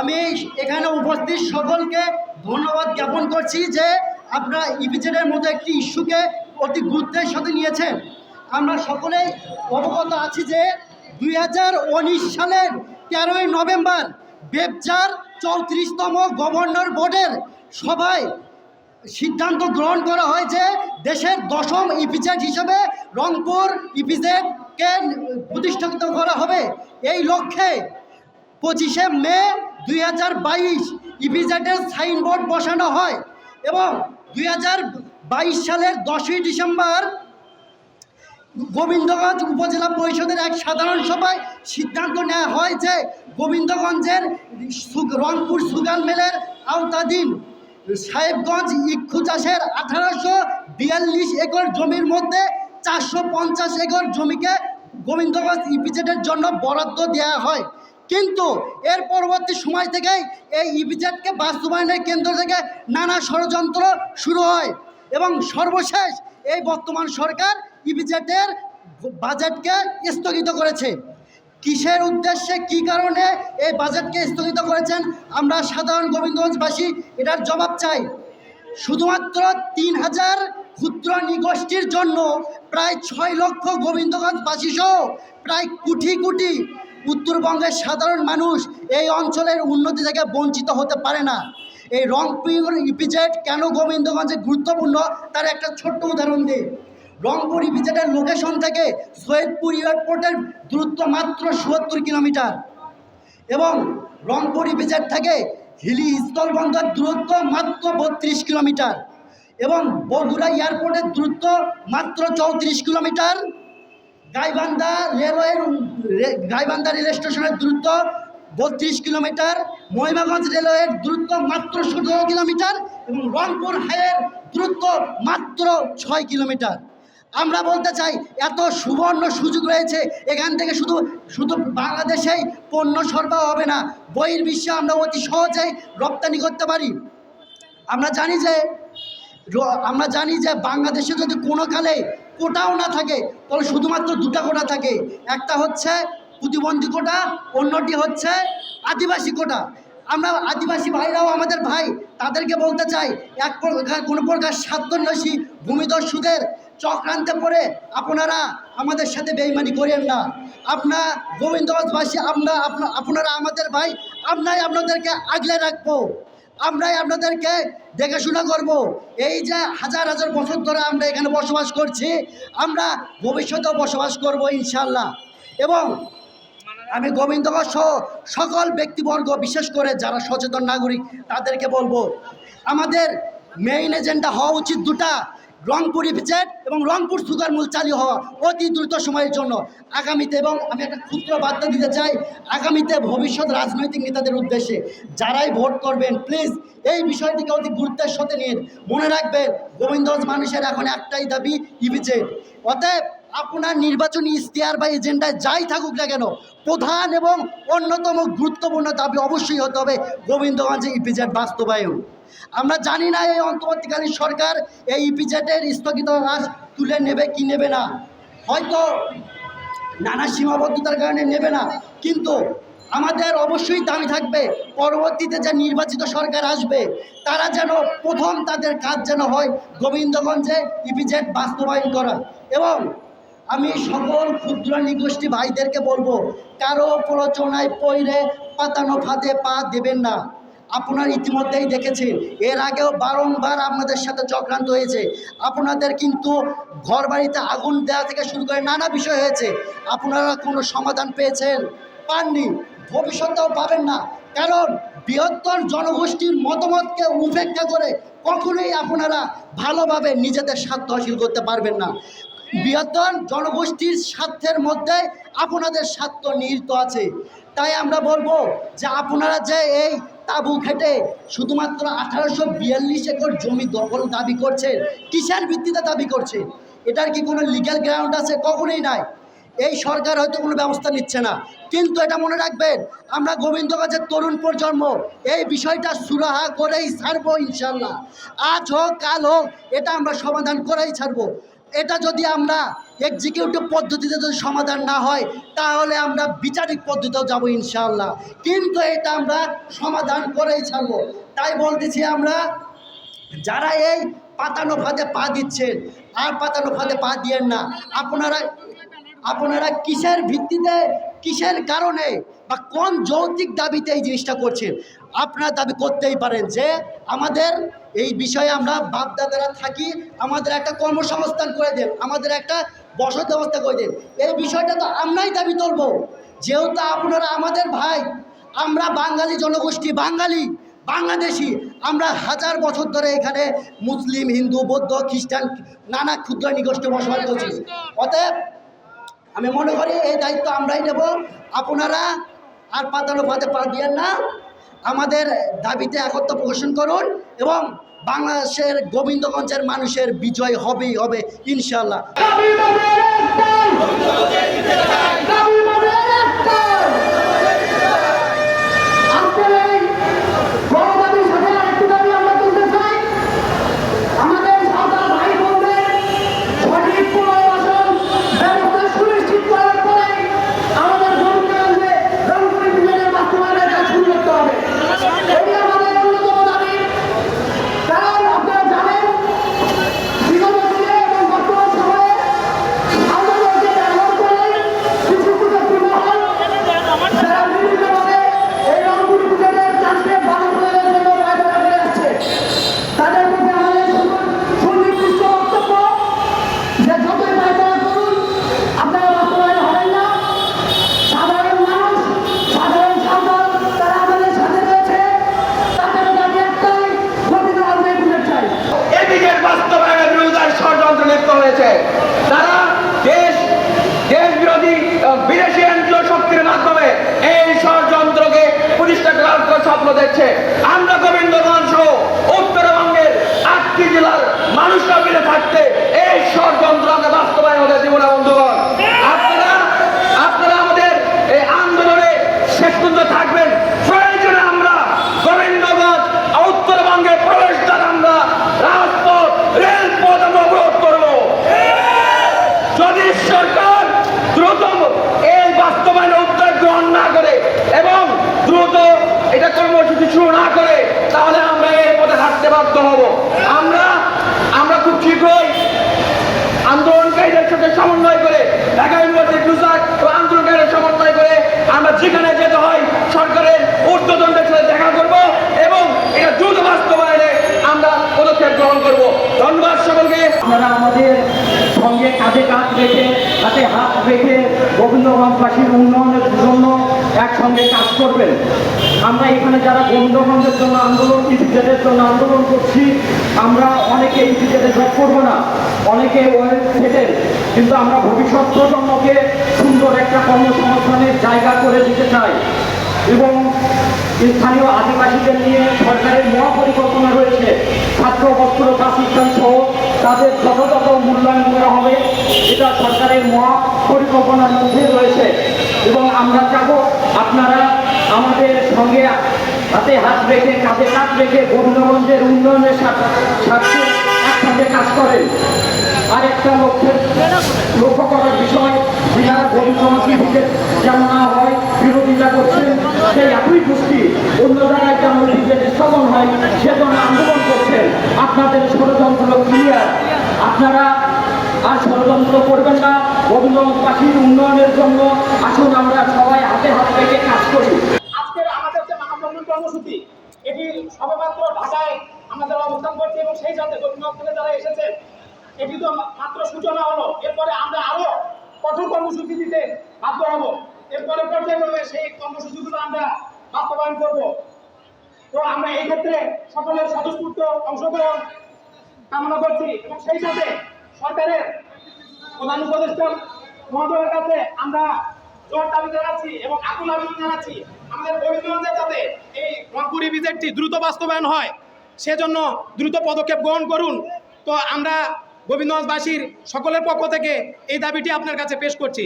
আমি এখানে উপস্থিত সকলকে ধন্যবাদ জ্ঞাপন করছি যে আপনারা ইপিজেডের মতো একটি ইস্যুকে অতি গুরুত্বের সাথে নিয়েছেন। আমরা সকলেই অবগত আছি যে দুই হাজার উনিশ সালের তেরোই নভেম্বর বেবজার চৌত্রিশতম গভর্নর বোর্ডের সভায় সিদ্ধান্ত গ্রহণ করা হয় যে দেশের দশম ইপিজেড হিসেবে রংপুর ইপিজেডকে প্রতিষ্ঠিত করা হবে। এই লক্ষ্যে পঁচিশে মে দুই হাজার বাইশ সাইনবোর্ড বসানো হয় এবং দুই হাজার বাইশ সালের দশই ডিসেম্বর গোবিন্দগঞ্জ উপজেলা পরিষদের এক সাধারণ সভায় সিদ্ধান্ত নেওয়া হয় যে গোবিন্দগঞ্জের রংপুর সুগান মিলের আওতাধীন সাহেবগঞ্জ ইক্ষু চাষের আঠারোশো বিয়াল্লিশ একর জমির মধ্যে চারশো পঞ্চাশ একর জমিকে গোবিন্দগঞ্জ ইপিজেডের জন্য বরাদ্দ দেওয়া হয়। কিন্তু এর পরবর্তী সময় থেকেই এই ইপিজেডকে বাস্তবায়নের কেন্দ্র থেকে নানা ষড়যন্ত্র শুরু হয় এবং সর্বশেষ এই বর্তমান সরকার ইপিজেডের বাজেটকে স্থগিত করেছে। কিসের উদ্দেশ্যে, কি কারণে এই বাজেটকে স্থগিত করেছেন আমরা সাধারণ গোবিন্দগঞ্জবাসী এটার জবাব চাই। শুধুমাত্র তিন হাজার ক্ষুদ্র নিগোষ্ঠীর জন্য প্রায় ছয় লক্ষ গোবিন্দগঞ্জবাসী সহ প্রায় কোটি কোটি উত্তরবঙ্গের সাধারণ মানুষ এই অঞ্চলের উন্নতি থেকে বঞ্চিত হতে পারে না। এই রংপুর ইপিজেড কেন গোবিন্দগঞ্জে গুরুত্বপূর্ণ, তার একটা ছোট্ট উদাহরণ দিই। রংপুর ইপিজেডের লোকেশন থেকে সৈয়দপুর এয়ারপোর্টের দূরত্ব মাত্র সত্তর কিলোমিটার এবং রংপুর ইপিজেড থেকে হিলি স্থলবন্দর দূরত্ব মাত্র বত্রিশ কিলোমিটার এবং বগুড়া এয়ারপোর্টের দূরত্ব মাত্র চৌত্রিশ কিলোমিটার। গাইবান্ধা রেলওয়ের গাইবান্ধা রেল স্টেশনের দূরত্ব বত্রিশ কিলোমিটার, মহিমাগঞ্জ রেলওয়ের দূরত্ব মাত্র সতেরো কিলোমিটার এবং রংপুর হাইয়ের দূরত্ব মাত্র ছয় কিলোমিটার। আমরা বলতে চাই, এত সুবর্ণ সুযোগ রয়েছে, এখান থেকে শুধু শুধু বাংলাদেশেই পণ্য সরবরাহ হবে না বহির বিশ্বে আমরা অতি সহজেই রপ্তানি করতে পারি। আমরা জানি যে আমরা জানি যে বাংলাদেশে যদি কোনো কালে কোটাও না থাকে, তাহলে শুধুমাত্র দুটা কোটা থাকে। একটা হচ্ছে প্রতিবন্ধী কোটা, অন্যটি হচ্ছে আদিবাসী কোটা। আমরা আদিবাসী ভাইরাও আমাদের ভাই, তাদেরকে বলতে চাই, এক প্রকার, কোনো প্রকার স্বার্থন্বেষী ভূমিদস্যুদের চক্রান্তে পড়ে আপনারা আমাদের সাথে বেইমানি করেন না। আপনার গোবিন্দগঞ্জবাসী, আমরা আপনারা আমাদের ভাই, আমরাই আপনাদেরকে আগলে রাখব। আমরাই আপনাদেরকে দেখাশোনা করব। এই যে হাজার হাজার বছর ধরে আমরা এখানে বসবাস করছি, আমরা ভবিষ্যতেও বসবাস করব ইনশাল্লাহ। এবং আমি গোবিন্দগঞ্জ সহ সকল ব্যক্তিবর্গ, বিশেষ করে যারা সচেতন নাগরিক, তাদেরকে বলব, আমাদের মেইন এজেন্ডা হওয়া উচিত দুটা। রংপুর ইপিজেড এবং রংপুর সুগার মূল চালু হওয়া অতি দ্রুত সময়ের জন্য। আগামীতে এবং আমি একটা ক্ষুদ্র বার্তা দিতে চাই, আগামীতে ভবিষ্যৎ রাজনৈতিক নেতাদের উদ্দেশ্যে যারাই ভোট করবেন প্লিজ এই বিষয়টিকে অতি গুরুত্বের সাথে নিন। মনে রাখবেন, গোবিন্দগঞ্জ মানুষের এখন একটাই দাবি ইপিজেড অতএব আপনার নির্বাচনী ইশতেহার বা এজেন্ডায় যাই থাকুক না কেন, প্রধান এবং অন্যতম গুরুত্বপূর্ণ দাবি অবশ্যই হতে হবে গোবিন্দগঞ্জে ইপিজেড বাস্তবায়ন। আমরা জানি না এই অন্তর্বর্তীকালীন সরকার এই ইপিজেডের স্থগিত হ্রাস তুলে নেবে কি নেবে না। হয়তো নানা সীমাবদ্ধতার কারণে নেবে না, কিন্তু আমাদের অবশ্যই দাবি থাকবে, পরবর্তীতে যে নির্বাচিত সরকার আসবে, তারা যেন প্রথম তাদের কাজ যেন হয় গোবিন্দগঞ্জে ইপিজেড বাস্তবায়ন করা। এবং আমি সকল ক্ষুদ্র নিগোষ্ঠী ভাইদেরকে বলব, কারও প্ররোচনায় পইরে পাতানো ফাঁদে পা দেবেন না। আপনার ইতিমধ্যেই দেখেছেন, এর আগেও বারংবার আপনাদের সাথে চক্রান্ত হয়েছে। আপনাদের কিন্তু ঘর বাড়িতে আগুন দেওয়া থেকে শুরু করে নানা বিষয় হয়েছে। আপনারা কোনো সমাধান পেয়েছেন? পাননি। ভবিষ্যতেও পাবেন না। কারণ বৃহত্তর জনগোষ্ঠীর মতামতকে উপেক্ষা করে কখনোই আপনারা ভালোভাবে নিজেদের স্বার্থ হাসিল করতে পারবেন না। বৃহত্তর জনগোষ্ঠীর স্বার্থের মধ্যে আপনাদের স্বার্থ নিহিত আছে। তাই আমরা বলব যে আপনারা যে এই তাবু খেটে শুধুমাত্র আঠারোশো বিয়াল্লিশ একর জমি দখল দাবি করছেন কিসের ভিত্তিতে দাবি করছেন এটার কি কোনো লিগ্যাল গ্রাউন্ড আছে? কখনোই নাই। এই সরকার হয়তো কোনো ব্যবস্থা নিচ্ছে না। কিন্তু এটা মনে রাখবেন, আমরা গোবিন্দগঞ্জের তরুণ প্রজন্ম, এই বিষয়টা সুরাহা করেই ছাড়বো ইনশাল্লাহ। আজ হোক, কাল হোক, এটা আমরা সমাধান করেই ছাড়বো। এটা যদি আমরা এক্সিকিউটিভ পদ্ধতিতে যদি সমাধান না হয়, তাহলে আমরা বিচারিক পদ্ধতিতেও যাব ইনশাআল্লাহ। কিন্তু এটা আমরা সমাধান করেই ছাড়বো। তাই বলতেছি আমরা, যারা এই পাতানো ফাঁদে পা দিচ্ছেন, আর পাতানো ফাঁদে পা দিয়েন না, আপনারা আপনারা কিসের ভিত্তিতে কিসের কারণে বা কোন যৌক্তিক দাবিতে এই জিনিসটা করছেন? আপনারা দাবি করতেই পারেন যে আমাদের এই বিষয়ে আমরা বাপদাদারা থাকি, আমাদের একটা কর্মসংস্থান করে দেন, আমাদের একটা বসত ব্যবস্থা করে দেন। এই বিষয়টা তো আমরাই দাবি তুলবো। যেহেতু আপনারা আমাদের ভাই, আমরা বাঙালি জনগোষ্ঠী, বাঙালি, বাংলাদেশি, আমরা হাজার বছর ধরে এখানে মুসলিম, হিন্দু, বৌদ্ধ, খ্রিস্টান, নানা ক্ষুদ্র নিগোষ্ঠী বসবাস করছি। অতএব আমি মনে করি এই দায়িত্ব আমরাই নেব। আপনারা আর পাতানো পাতে পা দিয়েন না। আমাদের দাবিতে একত্র প্রকাশন করুন এবং বাংলাদেশের গোবিন্দগঞ্জের মানুষের বিজয় হবেই হবে ইনশাল্লাহ আজকের এই বড় দাবির সাথে আরেকটি দাবি আমরা তুলতে চাই আমাদের সাঁওতাল ভাই বোনদের সঠিক পুনর্বাসন ব্যবস্থা সুনিশ্চিত করার পরে আমাদের গরিবগঞ্জে রংপুরি বিভাগের বাস্তবায়নের কাজ শুরু করতে হবে এটি আমাদের অন্যতম দাবি কারণ আপনারা জানেন বিগত দিনে এবং বর্তমান সময়ে আমাদেরকে ব্যবহার করে কিছু কুচক্রী মহল যারা বিভিন্নভাবে এই রংপুর বিভাগের কাজকে বাধা প্রদানের জন্য পায়তারা করে আসছে তাদের মধ্যে আমাদের সুন- সুনির্দিষ্ট বক্তব্য যে যতই পায়তারা করুন আপনারা বাস্তবায়ন হবেন না সাধারণ মানুষ সাধারণ সাঁওতাল তারা আমাদের সাথে রয়েছে তাদের দাবি একটাই গঠিত হবে বুঝে চাই এদিকে বাস্তবায়নের বিরুদ্ধে ষড়যন্ত্র লিপ্ত হয়েছে তারা দেশ দেশ বিরোধী আহ, বিদেশি এনজিও শক্তির মাধ্যমে এই ষড়যন্ত্রকে প্রতিষ্ঠা করার স্বপ্ন দেখছে আমরা গোবিন্দগঞ্জ সহ উত্তরবঙ্গের আটটি জেলার মানুষরা মিলে থাকতে এই ষড়যন্ত্র আমরা বাস্তবায়ন হতে দিব না বন্ধুগণ। আপনারা আপনারা আমাদের এই আন্দোলনে আমরা প্রবেশদ্বার আমরা সরকার দ্রুত এই বাস্তবায়নে না করে এবং দ্রুত এটা কর্মসূচি শুরু না করে তাহলে আমরা এই পথে হাঁটতে বাধ্য হব। আমরা আমরা খুব শীঘ্রই আন্দোলনকারীদের সাথে সমন্বয় করে, ঢাকা ইউনিভার্সিটি টুসাক ও আন্দোলনকারীদের সমন্বয় করে আমরা যেখানে যেতে হয়, সরকারের ঊর্ধ্বতনদের সাথে দেখা করব এবং এটা দ্রুত বাস্তবায়নে আমরা পদক্ষেপ গ্রহণ করব। ধন্যবাদ সকলকে। আপনারা আমাদের সঙ্গে কাঁধে কাঁধ রেখে, হাতে হাত রেখে গোবিন্দগঞ্জবাসীর উন্নয়নের জন্য একসঙ্গে কাজ করবেন। আমরা এখানে যারা গোবিন্দগঞ্জের জন্য আন্দোলন, ইপিজেডের জন্য আন্দোলন করছি, আমরা অনেকে ইপিজেডে জব করব না, অনেকে ওয়েল সেটেল, কিন্তু আমরা ভবিষ্যৎ প্রজন্মকে সুন্দর একটা কর্মসংস্থানের জায়গা করে দিতে চাই। এবং স্থানীয় আদিবাসীদের নিয়ে সরকারের মহাপরিকল্পনা রয়েছে ছাত্র বস্ত্র বাসস্থান সহ তাদের যথাযথ মূল্যায়ন করা হবে এটা সরকারের মহা পরিকল্পনার মধ্যে রয়েছে। এবং আমরা চাবো আপনারা আমাদের সঙ্গে হাতে হাত রেখে, কাঁধে কাঁধ রেখে গোবিন্দগঞ্জের উন্নয়নের সাথে সাথে একসঙ্গে কাজ করেন। আর একটা লক্ষ্যের লক্ষ্য করার বিষয় যারা গোবিন্দগঞ্জকে দিকে যেন না হয় বিরোধিতা করছেন, সেই একই গোষ্ঠী অন্য জায়গায় যেমন নিজের স্থগন হয়, সেজন্য আন্দোলন করছেন। আপনাদের ষড়যন্ত্র ক্লিয়ার আপনারা আর ষড়যন্ত্র করবেন না গোবিন্দগঞ্জবাসীর উন্নয়নের জন্য আসুন আমরা সবাই হাতে হাত রেখে কাজ করি আজকের আমাদের যে মানববন্ধন কর্মসূচি এটি সবেমাত্র ঢাকায় আমাদের অবস্থান করছে এবং সেই সাথে গোপীনাথ থেকে যারা এসেছে এটি তো মাত্র সূচনা হলো। এরপরে আমরা আরও কঠোর কর্মসূচি দিতে বাধ্য হব। এরপরে পর্যায়ক্রমে সেই কর্মসূচিগুলো আমরা বাস্তবায়ন করব। তো আমরা এই ক্ষেত্রে সকলের স্বতঃস্ফূর্ত অংশগ্রহণ কামনা করছি এবং সেই সাথে সরকারের প্রধান উপদেষ্টা মহোদয়ের কাছে আমরা জোর দাবি জানাচ্ছি এবং আকুল আবেদন জানাচ্ছি আমাদের গোবিন্দগঞ্জে যাতে এই রংপুরি বিজেটটি দ্রুত বাস্তবায়ন হয়, সেজন্য দ্রুত পদক্ষেপ গ্রহণ করুন। তো আমরা গোবিন্দগঞ্জবাসীর সকলের পক্ষ থেকে এই দাবিটি আপনার কাছে পেশ করছি।